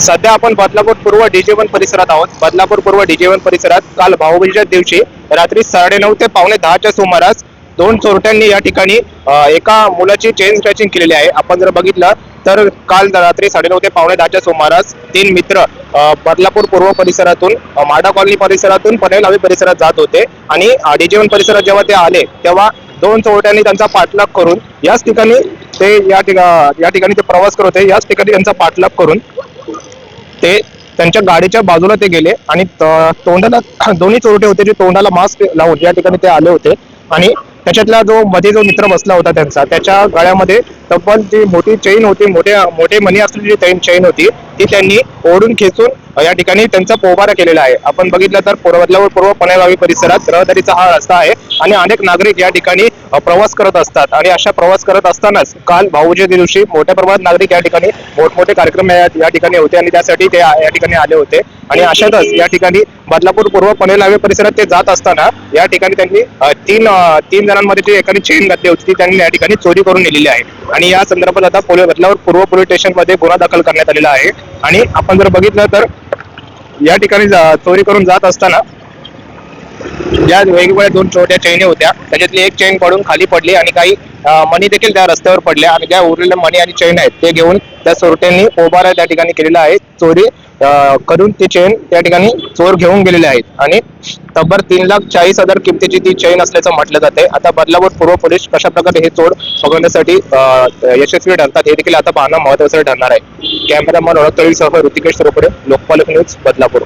सध्या आपण बदलापूर पूर्व डीजेवन परिसरात आहोत. बदलापूर पूर्व डीजेवन परिसरात काल भाऊबीजेच्या दिवशी रात्री साडेनऊ ते पावणे दहाच्या सुमारास दोन चोरट्यांनी या ठिकाणी एका मुलाची चेन स्नॅचिंग केलेली आहे. आपण जर बघितलं तर काल रात्री साडेनऊ ते पावणे दहाच्या सुमारास तीन मित्र बदलापूर पूर्व परिसरातून माडा कॉलनी परिसरातून पनवेल परिसरात जात होते. आणि डीजेवन परिसरात जेव्हा ते आले तेव्हा दोन चोरट्यांनी त्यांचा पाठलाग करून याच ठिकाणी ते या ठिकाणी या ठिकाणी ते प्रवास करत होते. याच ठिकाणी त्यांचा पाठलाग करून ते त्यांच्या गाडीच्या बाजूला ते गेले आणि तोंडाला दोन्ही चोरटे होते जे तोंडाला मास्क लावून या ठिकाणी ते आले होते. आणि त्याच्यातला जो मध्ये जो मित्र बसला होता त्यांचा त्याच्या गळ्यामध्ये तब्बल जी मोठी चैन होती मोठे मोठे मनी असलेली जी चैन होती ती त्यांनी ओढून खेचून या ठिकाणी त्यांचा पोबारा केलेला आहे. आपण बघितलं तर पूर्वतल्यावर पूर्व पणेगावी परिसरात रहदारीचा हा रस्ता आहे आणि अनेक नागरिक या ठिकाणी प्रवास करत असतात. आणि अशा प्रवास करत असतानाच काल भाऊच्या दिवशी मोठ्या प्रमाणात नागरिक या ठिकाणी मोठमोठे कार्यक्रम या या ठिकाणी होते आणि त्यासाठी ते या ठिकाणी आले होते. आणि अशातच या ठिकाणी बदलापूर पूर्व पनवेल परिसरात ते जात असताना या ठिकाणी त्यांनी तीन तीन जणांमध्ये जी एखादी चेन घातली होती ती त्यांनी या ठिकाणी चोरी करून नेलेली आहे. आणि या संदर्भात आता पोलीस बदलापूर पूर्व पोलीस स्टेशनमध्ये गुन्हा दाखल करण्यात आलेला आहे. आणि आपण जर बघितलं तर या ठिकाणी चोरी करून जात असताना ज्या वेगवेगळ्या दोन छोट्या चैनी होत्या त्याच्यातली एक चैन पडून खाली पडली आणि काही मनी देखील त्या रस्त्यावर पडल्या. आणि ज्या उरलेल्या मनी आणि चैन आहेत ते घेऊन त्या चोरट्यांनी ओबारा त्या ठिकाणी केलेला आहे. चोरी करून ती चेन त्या ठिकाणी चोर घेऊन गेलेले आहेत. आणि तब्बल तीन लाख चाळीस हजार किमतीची ती चेन असल्याचं म्हटलं जाते. आता बदलापूर पूर्व पोलीस कशा प्रकारे हे चोर पकडण्यासाठी यशस्वी ठरतात हे देखील आता पाहणं महत्वाचं ठरणार आहे. कॅमेरामन ओळख सह ऋतिकेश रोकडे लोकपालक न्यूज बदलापूर.